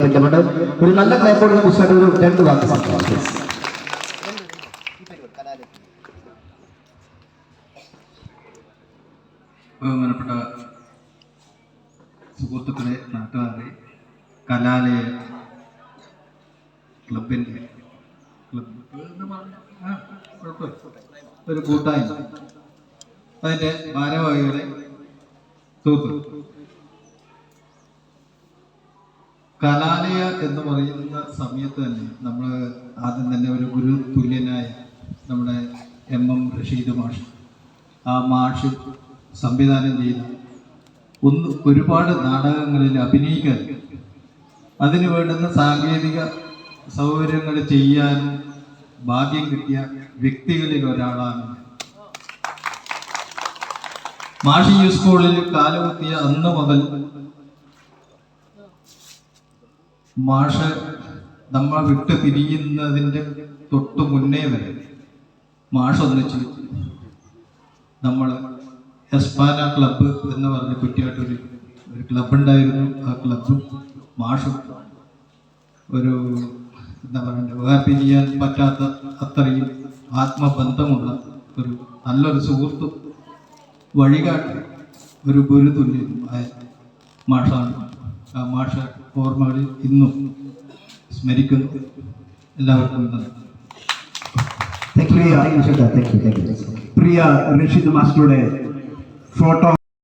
ണ്ട് ഒരു നല്ല ക്ലൈപ്പോടുന്ന പുസ്തകം ഒരു രണ്ട് വാക്ക് ബഹുമാനപ്പെട്ട സുഹൃത്തുക്കളെ നാട്ടുകാരെ കലാലയ ക്ലബിന്റെ ക്ലബ്. ഒരു കൂട്ടായ്മ. അതിന്റെ ഭാരവാഹികളെ സുഹൃത്തുക്കൾ കലാലയ എന്ന് പറയുന്ന സമയത്ത് തന്നെ നമ്മൾ ആദ്യം തന്നെ ഒരു ഗുരു തുല്യനായ നമ്മുടെ എം എം റഷീദ് മാഷ് ആ മാഷ് സംവിധാനം ചെയ്ത ഒന്ന് ഒരുപാട് നാടകങ്ങളിൽ അഭിനയിക്കാൻ അതിന് വേണ്ടുന്ന സാങ്കേതിക സൗകര്യങ്ങൾ ചെയ്യാനും ഭാഗ്യം കിട്ടിയ വ്യക്തികളിൽ ഒരാളാണ് മാഷി സ്കൂളിൽ കാലുകുത്തിയ അന്ന് മുതൽ മാഷ് നമ്മൾ വിട്ട് പിരിയുന്നതിന്റെ തൊട്ട് മുന്നേ വരെ മാഷ് ഒന്നിച്ച് നമ്മൾ എസ്പാന ക്ലബ്ബ് എന്ന് പറഞ്ഞ കുറ്റിയാട്ടൊരു ഒരു ക്ലബ്ബ് ഉണ്ടായിരുന്നു. ആ ക്ലബ്ബും മാഷും ഒരു എന്താ പറയുക വേർപിരിയാൻ പറ്റാത്ത അത്രയും ആത്മബന്ധമുള്ള ഒരു നല്ലൊരു സുഹൃത്തും വഴികാട്ടി ഒരു ഗുരുതുല്യം ആയ മാഷാണ്. മാഷ ഓർമ്മകളിൽ ഇന്നും സ്മരിക്കുന്നു. എല്ലാവർക്കും പ്രിയ റഷീദ് മാസ്റ്ററുടെ ഫോട്ടോ